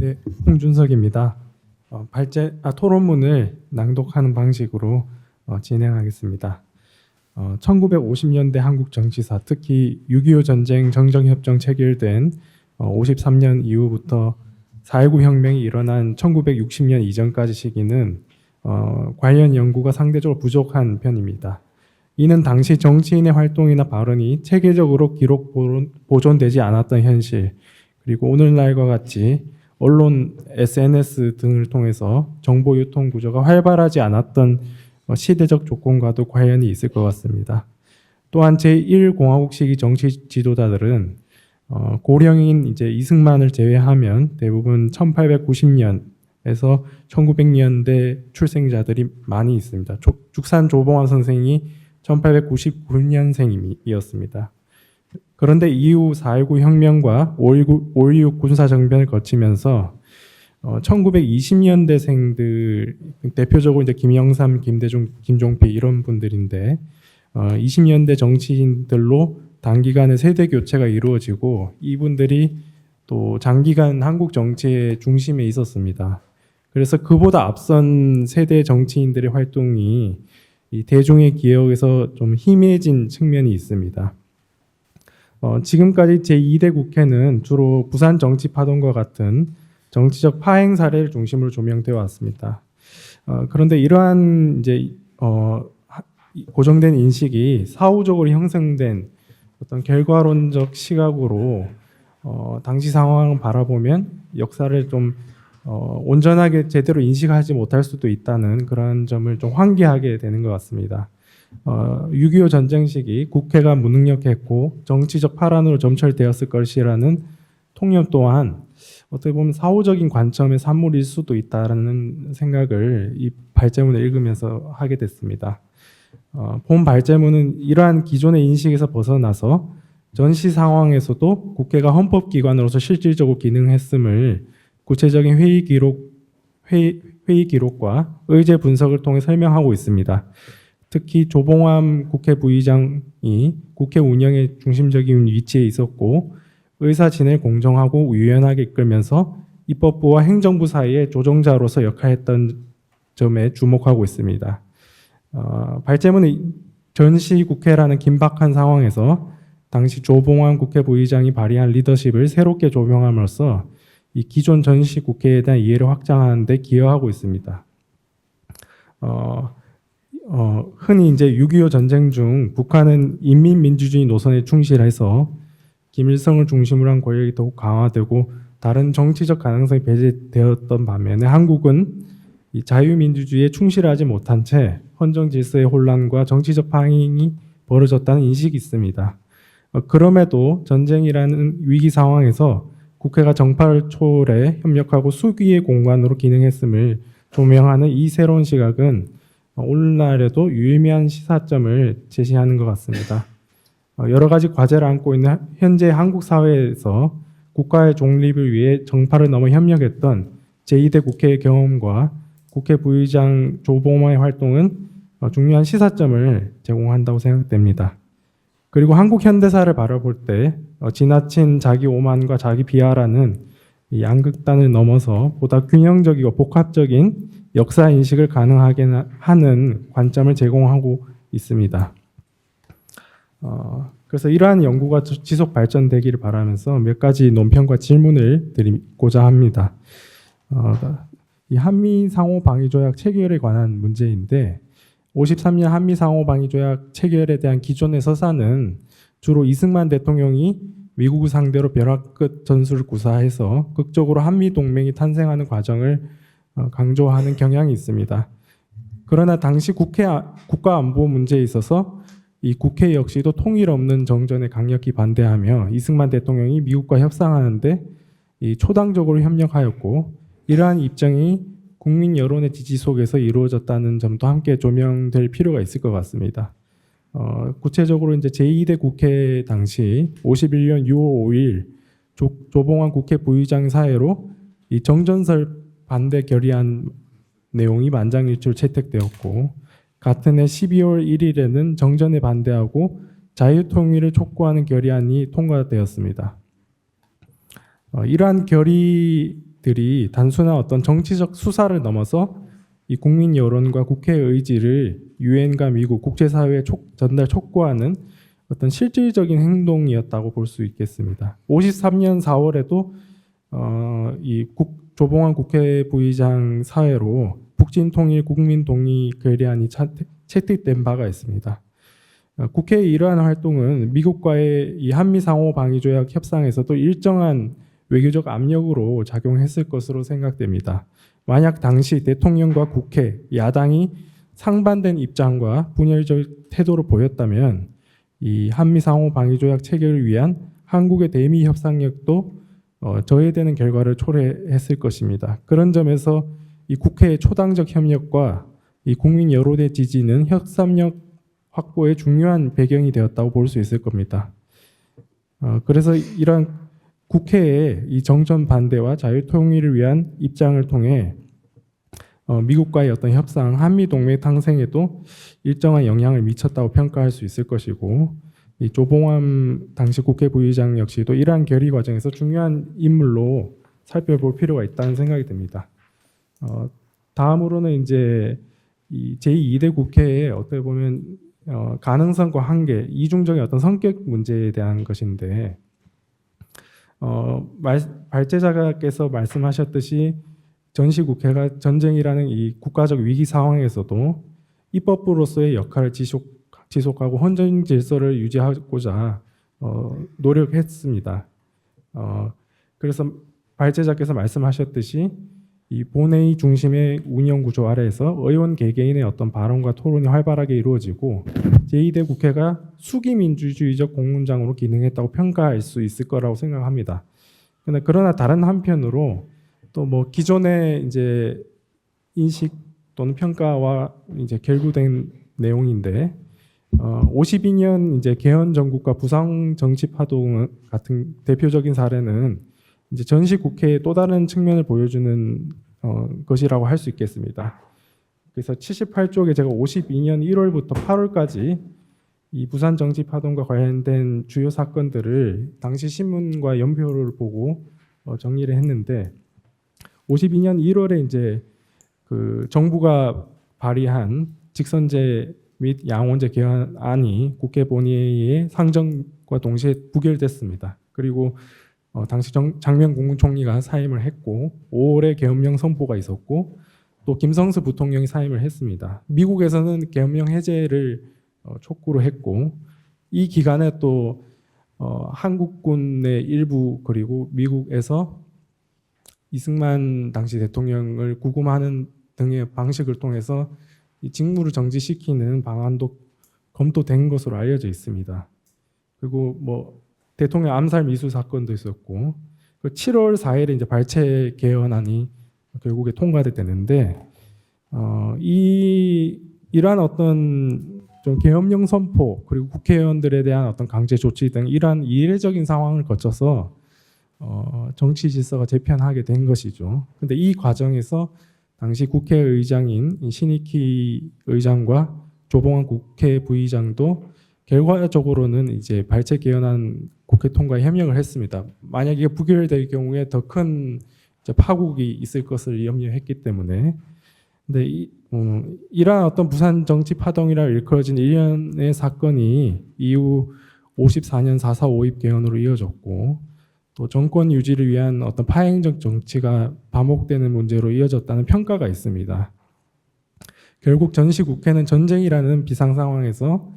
네, 홍준석입니다. 어, 발제 아, 토론문을 낭독하는 방식으로 어, 진행하겠습니다. 어, 1950년대 한국 정치사, 특히 6.25 전쟁 정정협정 체결된 어, 53년 이후부터 4.19 혁명이 일어난 1960년 이전까지 시기는 어, 관련 연구가 상대적으로 부족한 편입니다. 이는 당시 정치인의 활동이나 발언이 체계적으로 기록 보존- 보존되지 않았던 현실, 그리고 오늘날과 같이 언론, SNS 등을 통해서 정보 유통 구조가 활발하지 않았던 어, 시대적 조건과도 관련이 있을 것 같습니다. 또한 제1공화국 시기 정치 지도자들은 어, 고령인 이제 이승만을 제외하면 대부분 1890년에서 1900년대 출생자들이 많이 있습니다. 조- 죽산 조봉환 선생이 1899년생이었습니다. 그런데 이후 4.19 혁명과 5.16 군사정변을 거치면서 어, 1920년대생들 대표적으로 이제 김영삼, 김대중, 김종필 이런 분들인데 어, 20년대 정치인들로 단기간에 세대 교체가 이루어지고 이분들이 또 장기간 한국 정치의 중심에 있었습니다. 그래서 그보다 앞선 세대 정치인들의 활동이 이 대중의 기억에서 좀 희미해진 측면이 있습니다. 어, 지금까지 제2대 국회는 주로 부산 정치 파동과 같은 정치적 파행 사례를 중심으로 조명되어 왔습니다. 어, 그런데 이러한 이제 어, 하- 고정된 인식이 사후적으로 형성된 어떤 결과론적 시각으로 어, 당시 상황을 바라보면 역사를 좀 어, 온전하게 제대로 인식하지 못할 수도 있다는 그런 점을 좀 환기하게 되는 것 같습니다. 어, 6.25 전쟁 시기 국회가 무능력했고 정치적 파란으로 점철되었을 것이라는 통념 또한 어떻게 보면 사후적인 관점의 산물일 수도 있다라는 생각을 이 발제문을 읽으면서 하게 됐습니다. 어, 본 발제문은 이러한 기존의 인식에서 벗어나서 전시 상황에서도 국회가 헌법기관으로서 실질적으로 기능했음을 구체적인 회의 기록, 회의, 회의 기록과 의제 분석을 통해 설명하고 있습니다. 특히 조봉암 국회 부의장이 국회 운영의 중심적인 위치에 있었고 의사 진을 공정하고 유연하게 이끌면서 입법부와 행정부 사이의 조정자로서 역할했던 점에 주목하고 있습니다. 어, 발제문은 전시 국회라는 긴박한 상황에서 당시 조봉암 국회 부의장이 발휘한 리더십을 새롭게 조명함으로써 이 기존 전시 국회에 대한 이해를 확장하는 데 기여하고 있습니다. 어, 어, 흔히 이제 6.25 전쟁 중 북한은 인민민주주의 노선에 충실해서 김일성을 중심으로 한 권력이 더욱 강화되고 다른 정치적 가능성이 배제되었던 반면에 한국은 이 자유민주주의에 충실하지 못한 채 헌정 질서의 혼란과 정치적 파행이 벌어졌다는 인식이 있습니다. 어, 그럼에도 전쟁이라는 위기 상황에서 국회가 정파를 초월해 협력하고 수기의 공간으로 기능했음을 조명하는 이 새로운 시각은 어, 오늘날에도 유의미한 시사점을 제시하는 것 같습니다. 어, 여러 가지 과제를 안고 있는 하- 현재 한국 사회에서 국가의 독립을 위해 정파를 넘어 협력했던 제2대 국회의 경험과 국회 부의장 조봉호의 활동은 어, 중요한 시사점을 제공한다고 생각됩니다. 그리고 한국 현대사를 바라볼 때 어, 지나친 자기 오만과 자기 비하라는 이 양극단을 넘어서 보다 균형적이고 복합적인 역사 인식을 가능하게 나- 하는 관점을 제공하고 있습니다. 어, 그래서 이러한 연구가 지- 지속 발전되기를 바라면서 몇 가지 논평과 질문을 드리고자 합니다. 어, 이 한미 상호 방위 조약 체결에 관한 문제인데 53년 한미 상호 방위 조약 체결에 대한 기존의 서사는 주로 이승만 대통령이 미국을 상대로 벼락 끝 전술을 구사해서 극적으로 한미 동맹이 탄생하는 과정을 어, 강조하는 경향이 있습니다. 그러나 당시 국회 아- 국가 안보 문제에 있어서 이 국회 역시도 통일 없는 정전에 강력히 반대하며 이승만 대통령이 미국과 협상하는데 이 초당적으로 협력하였고 이러한 입장이 국민 여론의 지지 속에서 이루어졌다는 점도 함께 조명될 필요가 있을 것 같습니다. 어, 구체적으로 이제 제2대 국회 당시 51년 6월 5일 조, 조봉환 국회 부의장 사회로 이 정전설 반대 결의안 내용이 만장일치로 채택되었고 같은 해 12월 1일에는 정전에 반대하고 자유통일을 촉구하는 결의안이 통과되었습니다. 어, 이러한 결의 논의들이 단순한 어떤 정치적 수사를 넘어서 이 국민 여론과 국회의 의지를 유엔과 미국 국제사회에 촉- 전달 촉구하는 어떤 실질적인 행동이었다고 볼 수 있겠습니다. 53년 4월에도 어, 이 국, 조봉환 국회 부의장 사회로 북진 통일 국민 동의 결의안이 차- 채택된 바가 있습니다. 어, 국회의 이러한 활동은 미국과의 이 한미 상호 방위 조약 협상에서도 일정한 외교적 압력으로 작용했을 것으로 생각됩니다. 만약 당시 대통령과 국회, 야당이 상반된 입장과 분열적 태도를 보였다면 이 한미 상호 방위 조약 체결을 위한 한국의 대미 협상력도 어, 저해되는 결과를 초래했을 것입니다. 그런 점에서 이 국회의 초당적 협력과 이 국민 여론의 지지는 협상력 확보의 중요한 배경이 되었다고 볼 수 있을 겁니다. 어, 그래서 이러한 국회의 이 정전 반대와 자유 통일을 위한 입장을 통해 어, 미국과의 어떤 협상, 한미 동맹 탕생에도 일정한 영향을 미쳤다고 평가할 수 있을 것이고 이 조봉암 당시 국회 부의장 역시도 이러한 결의 과정에서 중요한 인물로 살펴볼 필요가 있다는 생각이 듭니다. 어, 다음으로는 이제 이 제2대 국회의 어떻게 보면 어, 가능성과 한계, 이중적인 어떤 성격 문제에 대한 것인데 어, 말, 발제자께서 말씀하셨듯이 전시국회가 전쟁이라는 이 국가적 위기 상황에서도 입법부로서의 역할을 지속, 지속하고 헌정 질서를 유지하고자 어, 노력했습니다. 어, 그래서 발제자께서 말씀하셨듯이 이 본회의 중심의 운영 구조 아래에서 의원 개개인의 어떤 발언과 토론이 활발하게 이루어지고 제2대 국회가 수기 민주주의적 공문장으로 기능했다고 평가할 수 있을 거라고 생각합니다. 그러나 그러나 다른 한편으로 또 뭐 기존의 이제 인식 또는 평가와 이제 결부된 내용인데 어, 52년 이제 개헌 전국과 부상 정치 파동 같은 대표적인 사례는 이제 전시 국회의 또 다른 측면을 보여주는 어, 것이라고 할 수 있겠습니다. 그래서 78쪽에 제가 52년 1월부터 8월까지 이 부산 정치 파동과 관련된 주요 사건들을 당시 신문과 연표를 보고 어, 정리를 했는데 52년 1월에 이제 그 정부가 발의한 직선제 및 양원제 개헌안이 국회 본회의에 상정과 동시에 부결됐습니다. 그리고 어, 당시 정, 장면 국무총리가 사임을 했고 5월에 계엄령 선포가 있었고 또 김성수 부통령이 사임을 했습니다. 미국에서는 계엄령 해제를 어, 촉구를 했고 이 기간에 또 어, 한국군의 일부 그리고 미국에서 이승만 당시 대통령을 구금하는 등의 방식을 통해서 이 직무를 정지시키는 방안도 검토된 것으로 알려져 있습니다. 그리고 뭐 대통령 암살 미수 사건도 있었고 그 7월 4일에 이제 발췌 개헌안이 결국에 통과됐는데 어, 이 이러한 어떤 좀 계엄령 선포 그리고 국회의원들에 대한 어떤 강제 조치 등 이러한 이례적인 상황을 거쳐서 어, 정치 질서가 재편하게 된 것이죠. 근데 이 과정에서 당시 국회의장인 이 신익희 의장과 조봉환 국회 부의장도 결과적으로는 이제 발췌 개헌안 국회 통과에 협력을 했습니다. 만약 이게 부결될 경우에 더 큰 파국이 있을 것을 염려했기 때문에 근데 이, 어, 이러한 어떤 부산 정치 파동이라 일컬어진 일련의 사건이 이후 54년 4.4 5입 개헌으로 이어졌고 또 정권 유지를 위한 어떤 파행적 정치가 반복되는 문제로 이어졌다는 평가가 있습니다. 결국 전시 국회는 전쟁이라는 비상 상황에서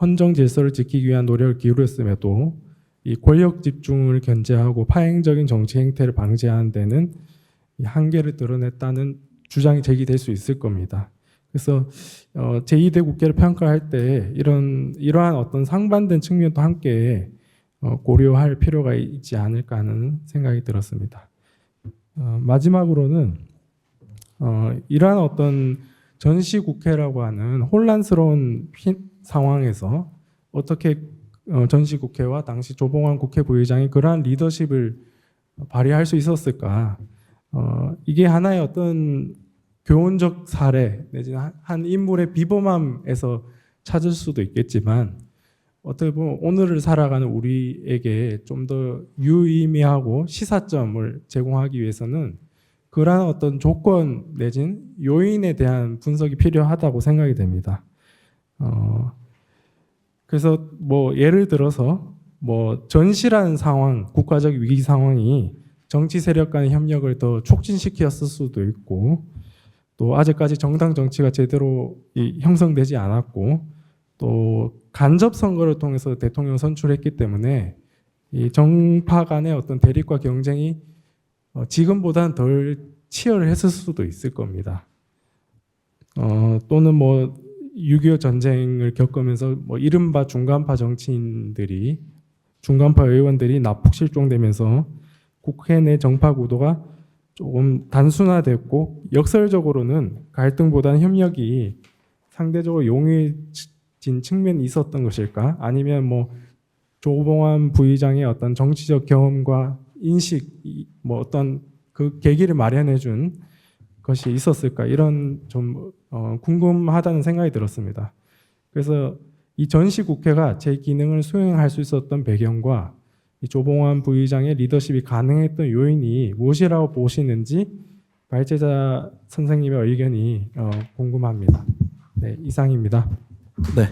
헌정 질서를 지키기 위한 노력을 기울였음에도 이 권력 집중을 견제하고 파행적인 정치 행태를 방지하는 데는 이 한계를 드러냈다는 주장이 제기될 수 있을 겁니다. 그래서 어, 제2대 국회를 평가할 때 이런 이러한 어떤 상반된 측면도 함께 어, 고려할 필요가 있지 않을까 하는 생각이 들었습니다. 어, 마지막으로는 어, 이러한 어떤 전시 국회라고 하는 혼란스러운 피- 상황에서 어떻게 어, 전시 국회와 당시 조봉환 국회 부의장이 그러한 리더십을 발휘할 수 있었을까? 어, 이게 하나의 어떤 교훈적 사례 내지는 한- 한 인물의 비범함에서 찾을 수도 있겠지만 어떻게 보면 오늘을 살아가는 우리에게 좀 더 유의미하고 시사점을 제공하기 위해서는 그러한 어떤 조건 내진 요인에 대한 분석이 필요하다고 생각이 됩니다. 어, 그래서 뭐 예를 들어서 뭐 전시라는 상황, 국가적 위기 상황이 정치 세력 간의 협력을 더 촉진시켰을 수도 있고 또 아직까지 정당 정치가 제대로 이 형성되지 않았고 또 간접 선거를 통해서 대통령 선출했기 때문에 이 정파 간의 어떤 대립과 경쟁이 어, 지금보다는 덜 치열했을 수도 있을 겁니다. 어, 또는 뭐 6.25 전쟁을 겪으면서 뭐 이른바 중간파 정치인들이 중간파 의원들이 납북 실종되면서 국회 내 정파 구도가 조금 단순화됐고 역설적으로는 갈등보다는 협력이 상대적으로 용이해진 측면이 있었던 것일까? 아니면 뭐 조봉환 부의장의 어떤 정치적 경험과 인식, 이- 뭐 어떤 그 계기를 마련해준 것이 있었을까? 이런 좀 어, 궁금하다는 생각이 들었습니다. 그래서 이 전시 국회가 제 기능을 수행할 수 있었던 배경과 이 조봉환 부의장의 리더십이 가능했던 요인이 무엇이라고 보시는지 발제자 선생님의 의견이 어, 궁금합니다. 네, 이상입니다. 네.